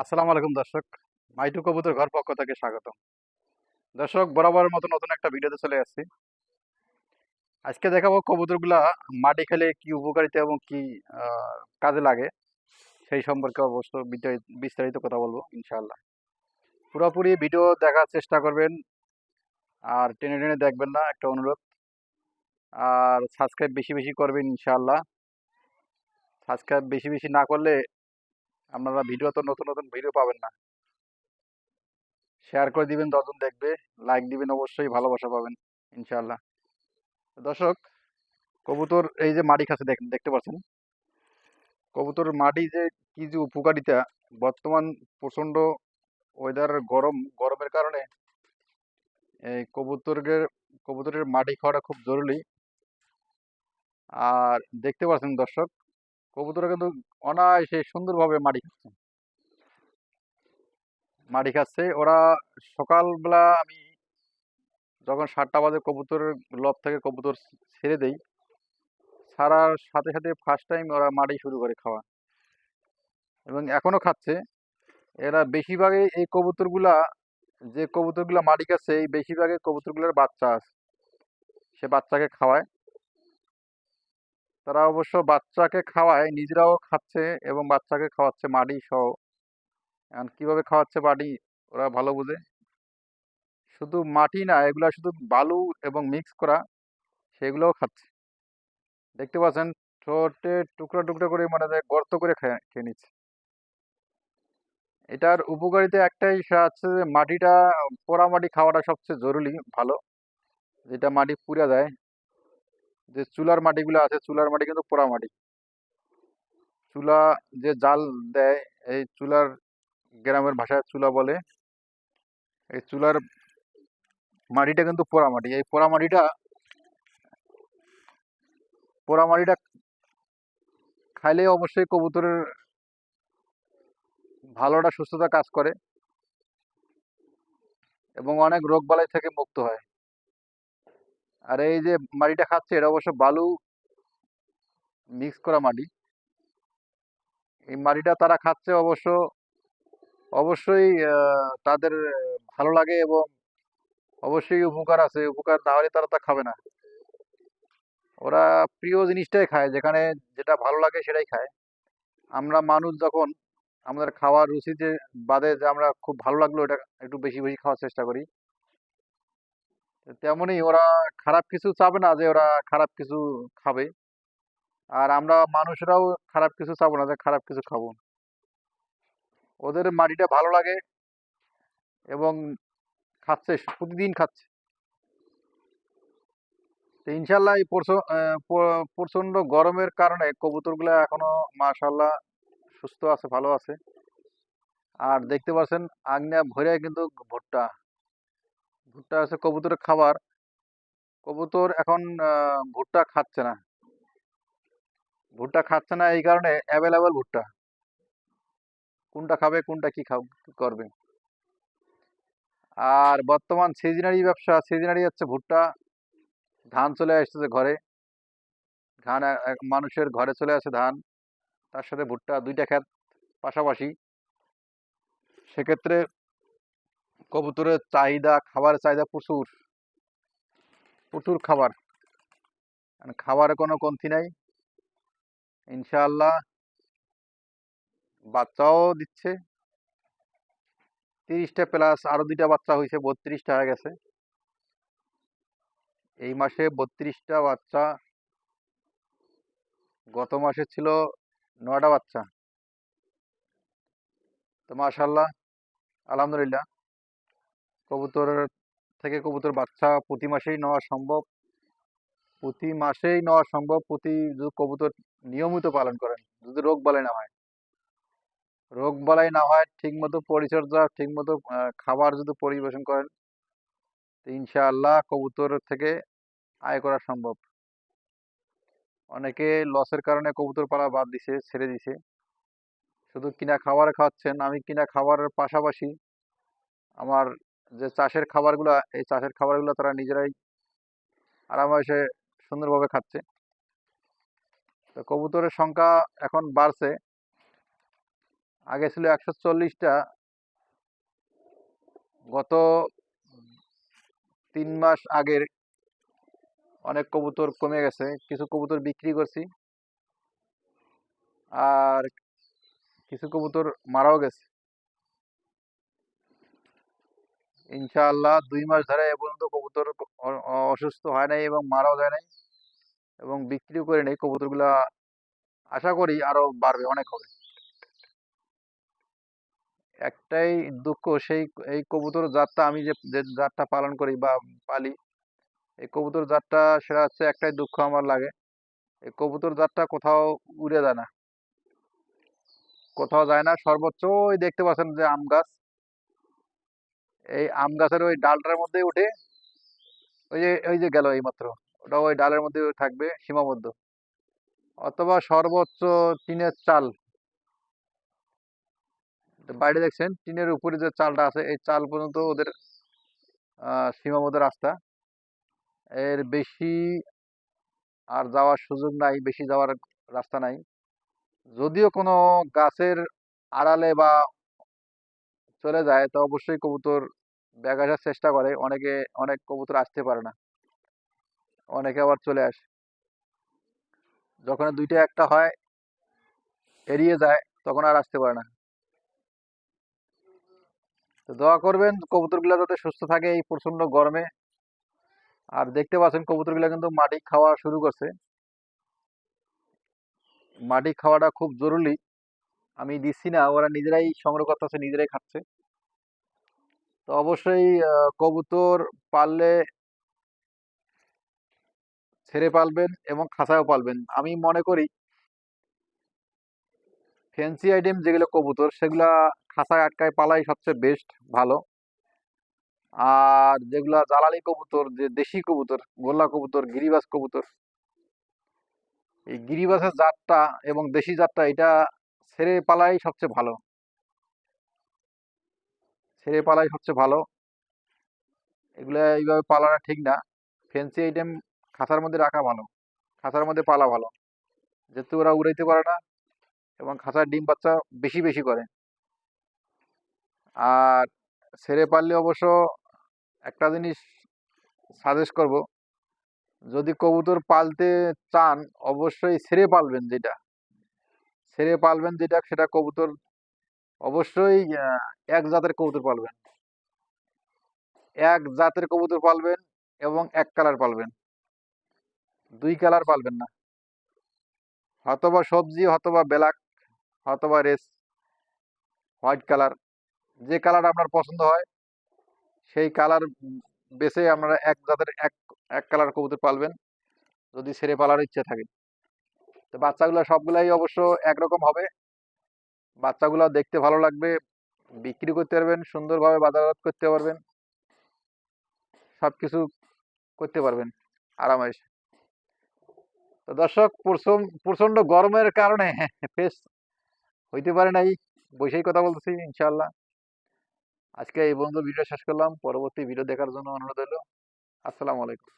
আসসালামু আলাইকুম দর্শক। মাইটু কবুতর ঘর পক্ষ থেকে স্বাগত দর্শক, বরাবরের মতো নতুন একটা ভিডিওতে চলে আসছি। আজকে দেখাবো কবুতরগুলা মাটি খেলে কি উপকারিতা এবং কি কাজে লাগে, সেই সম্পর্কে অবশ্য বিস্তারিত কথা বলব, ইনশাআল্লাহ। পুরোপুরি ভিডিও দেখার চেষ্টা করবেন, আর টেনে টেনে দেখবেন না, একটা অনুরোধ। আর সাবস্ক্রাইব বেশি বেশি করবেন, ইনশাআল্লাহ। সাবস্ক্রাইব বেশি বেশি না করলে আপনারা ভিডিও তো নতুন নতুন ভিডিও পাবেন না। শেয়ার করে দিবেন, দশজন দেখবে লাইক দিবেন, অবশ্যই ভালোবাসা পাবেন, ইনশাআল্লাহ। তো দর্শক, কবুতর এই যে মাটি খাচ্ছে, দেখ, দেখতে পাচ্ছেন? কবুতর মাটি যে কি যে উপকারিতা, বর্তমান প্রচণ্ড ওয়েদার গরম, গরমের কারণে এই কবুতরের কবুতরের মাটি খাওয়াটা খুব জরুরি। আর দেখতে পাচ্ছেন দর্শক কবুতর কিন্তু অনায়াসে সুন্দরভাবে মাটি খাচ্ছে। মাটি খাচ্ছে। ওরা সকালবেলা আমি যখন সাতটা বাজে কবুতরের লব থেকে কবুতর ছেড়ে দেই, ছাড়ার সাথে সাথে ফার্স্ট টাইম ওরা মাটি শুরু করে খাওয়া। এবং এখনও খাচ্ছে। এরা বেশিরভাগই এই কবুতরগুলা, যে কবুতরগুলা মাটি খাচ্ছে, এই বেশিরভাগই কবুতরগুলোর বাচ্চা আছে। সে বাচ্চাকে খাওয়ায়। তারা অবশ্য বাচ্চাকে খাওয়ায়, নিজেরাও খাচ্ছে এবং বাচ্চাকে খাওয়াচ্ছে মাটি সহ। এখন কীভাবে খাওয়াচ্ছে মাটি ওরা ভালো বুঝে? শুধু মাটি না, এগুলা শুধু বালু এবং মিক্স করা, সেগুলোও খাচ্ছে। দেখতে পাচ্ছেন ঠোঁটে টুকরা টুকরা করে মানে গর্ত করে খেয়ে নিচ্ছে। এটার উপকারিতা একটাই হচ্ছে যে মাটিটা, পোড়া মাটি খাওয়াটা সবচেয়ে জরুরি, ভালো। যেটা মাটি পুড়ে যায় যে চুলার মাটিগুলো আছে, চুলার মাটি কিন্তু পোড়া মাটি। চুলা যে জাল দেয়, এই চুলার গ্রামের ভাষায় চুলা বলে, এই চুলার মাটিটা কিন্তু পোড়া মাটি। এই পোড়া মাটিটা পোড়া মাটিটা খাইলে অবশ্যই কবুতরের ভালোটা, সুস্থতা কাজ করে এবং অনেক রোগ বালাই থেকে মুক্ত হয়। আর এই যে মাটিটা খাচ্ছে, এটা অবশ্য বালু মিক্স করা মাটি। এই মাটিটা তারা খাচ্ছে অবশ্য, অবশ্যই তাদের ভালো লাগে এবং অবশ্যই উপকার আছে। উপকার না হলে তারা তা খাবে না। ওরা প্রিয় জিনিসটাই খায়, যেখানে যেটা ভালো লাগে সেটাই খায়। আমরা মানুষ যখন আমাদের খাওয়ার রুচিতে বাদে যে আমরা খুব ভালো লাগল, এটা একটু বেশি বেশি খাওয়ার চেষ্টা করি। তেমনই ওরা খারাপ কিছু চাবে না যে ওরা খারাপ কিছু খাবে। আর আমরা মানুষরাও খারাপ কিছু চাবো না যে খারাপ কিছু খাব। ওদের মাটিটা ভালো লাগে এবং খাচ্ছে প্রতিদিন খাচ্ছে। তো ইনশাল্লাহ এই প্রচ- আহ, প্রচণ্ড গরমের কারণে কবুতরগুলো এখনও মাশাল্লাহ সুস্থ আছে ভালো আছে। আর দেখতে পাচ্ছেন আগ্নেয়া ভরে কিন্তু ভুট্টা। ভুট্টা আছে কবুতরের খাবার। কবুতর এখন ভুট্টা খাচ্ছে না। ভুট্টা খাচ্ছে না এই কারণে অ্যাভেলেবল ভুট্টা। কোনটা খাবে, কোনটা কি কি করবে? আর বর্তমান সিজনারি ব্যবসা সিজনারি হচ্ছে ভুট্টা। ধান চলে আসতেছে ঘরে। ধান মানুষের ঘরে চলে আসে ধান। তার সাথে ভুট্টা দুইটা ক্ষেত পাশাপাশি। সেক্ষেত্রে কবুতরের চাহিদা, খাবারের চাহিদা প্রচুর। প্রচুর খাবার। আর খাবারে কোনো কমতি নাই। ইনশাআল্লাহ বাচ্চাও দিচ্ছে। তিরিশটা প্লাস আরও দুইটা বাচ্চা হয়েছে বত্রিশটা হয়ে গেছে। এই মাসে বত্রিশটা বাচ্চা। গত মাসে ছিল নয়টা বাচ্চা। তো মাশাল্লাহ আলহামদুলিল্লাহ। কবুতর থেকে কবুতর বাচ্চা প্রতি মাসেই নেওয়া সম্ভব। প্রতি মাসেই নেওয়া সম্ভব। প্রতি যদি কবুতর নিয়মিত পালন করেন, যদি রোগ বালাই না হয়। রোগ বালাই না হয় ঠিক মতো পরিচর্যা ঠিক মতো খাবার যদি পরিবেশন করেন ইনশাআল্লাহ কবুতর থেকে আয় করা সম্ভব। অনেকে লসের কারণে কবুতর পালা বাদ দিছে, ছেড়ে দিছে। শুধু কিনা খাবার খাওয়াচ্ছেন, আমি কিনা খাবারের পাশাপাশি আমার যে চাষের খাবারগুলা, এই চাষের খাবারগুলো তারা নিজেরাই আরামসে সুন্দরভাবে খাচ্ছে। তো কবুতরের সংখ্যা এখন বাড়ছে। আগে ছিল একশো চল্লিশটা। গত তিন মাস আগের অনেক কবুতর কমে গেছে। কিছু কবুতর বিক্রি করছি। আর কিছু কবুতর মারাও গেছে। ইনশাআল্লাহ দুই মাস ধরে এ পর্যন্ত কবুতর অসুস্থ হয় নাই এবং মারাও যায় নাই এবং বিক্রিও করে নেই। কবুতরগুলা আশা করি আরও বাড়বে, অনেক হবে। একটাই দুঃখ, সেই, এই কবুতর জাতটা আমি যে জাতটা পালন করি বা পালি, এই কবুতর জাতটা সেটা হচ্ছে একটাই দুঃখ আমার লাগে। এই কবুতর জাতটা কোথাও উড়ে যায় না। কোথাও যায় না। সর্বোচ্চ ওই দেখতে পাচ্ছেন যে আম গাছ। এই আম গাছের ওই ডালটার মধ্যে উঠে ওই যে ওই যে গেল এইমাত্র। ওটা ওই ডালের মধ্যে থাকবে সীমাবদ্ধ। অথবা সর্বোচ্চ টিনের চাল। বাইরে দেখছেন, টিনের উপরে যে চালটা আছে, এই চাল পর্যন্ত ওদের সীমাবদ্ধ রাস্তা। এর বেশি আর যাওয়ার সুযোগ নাই, বেশি যাওয়ার রাস্তা নাই। যদিও কোনো গাছের আড়ালে বা চলে যায়, তো অবশ্যই কবুতর ব্যাগ আসার চেষ্টা করে। অনেকে, অনেক কবুতর আসতে পারে না। অনেকে আবার চলে আসে। যখন দুইটা একটা হয়, এড়িয়ে যায়, তখন আর আসতে পারে না। তো দোয়া করবেন কবুতরগুলো যাতে সুস্থ থাকে এই প্রচণ্ড গরমে। আর দেখতে পাচ্ছেন কবুতরগুলো কিন্তু মাটি খাওয়া শুরু করছে। মাটি খাওয়াটা খুব জরুরি। আমি দিচ্ছি না, ওরা নিজেরাই সংগ্রহ করতেছে, নিজেরাই খাচ্ছে। তো অবশ্যই কবুতর পাললে ছেড়ে পালবেন এবং খাঁচায়ও পালবেন। আমি মনে করি ফ্যান্সি আইটেম যেগুলো কবুতর, সেগুলা খাঁচায় আটকায় পালাই সবচেয়ে বেস্ট ভালো। আর যেগুলা জ্বালালি কবুতর, যে দেশি কবুতর, গোল্লা কবুতর গিরিবাস কবুতর, এই গিরিবাসের জাতটা এবং দেশি জাতটা, এটা ছেড়ে পালাই সবচেয়ে ভালো। ছেড়ে পালাই সবচেয়ে ভালো। এগুলা এইভাবে পালানো ঠিক না। ফ্যান্সি আইটেম খাঁচার মধ্যে রাখা ভালো। খাঁচার মধ্যে পালা ভালো। যেহেতু ওরা উড়াইতে পারে না এবং খাঁচার ডিম বাচ্চা বেশি বেশি করে। আর ছেড়ে পারলে অবশ্য একটা জিনিস সাজেস্ট করব। যদি কবুতর পালতে চান, অবশ্যই ছেড়ে পালবেন যেটা। ছেড়ে পালবেন যেটা, সেটা কবুতর অবশ্যই এক জাতের কবুতর পালবেন। এক জাতের কবুতর পালবেন এবং এক কালার পালবেন। দুই কালার পালবেন না। হয়তোবা সবজি, হয়তোবা ব্ল্যাক হয়তোবা রেস, হোয়াইট কালার, যে কালার আপনার পছন্দ হয়, সেই কালার বেছে আপনারা এক জাতের এক এক কালার কবুতর পালবেন। যদি ছেড়ে পালার ইচ্ছে থাকে। তো বাচ্চাগুলো সবগুলাই অবশ্য একরকম হবে। বাচ্চাগুলো দেখতে ভালো লাগবে, বিক্রি করতে পারবেন, সুন্দরভাবে বাজারজাত করতে পারবেন সব কিছু করতে পারবেন আরামাইশ তো দর্শক প্রচণ্ড প্রচণ্ড গরমের কারণে ফেস হইতে পারে নাই, বসেই কথা বলতেছি ইনশাআল্লাহ। আজকে এই বন্ধু ভিডিও শেষ করলাম, পরবর্তী ভিডিও দেখার জন্য অনুরোধ হলো আসসালামু আলাইকুম।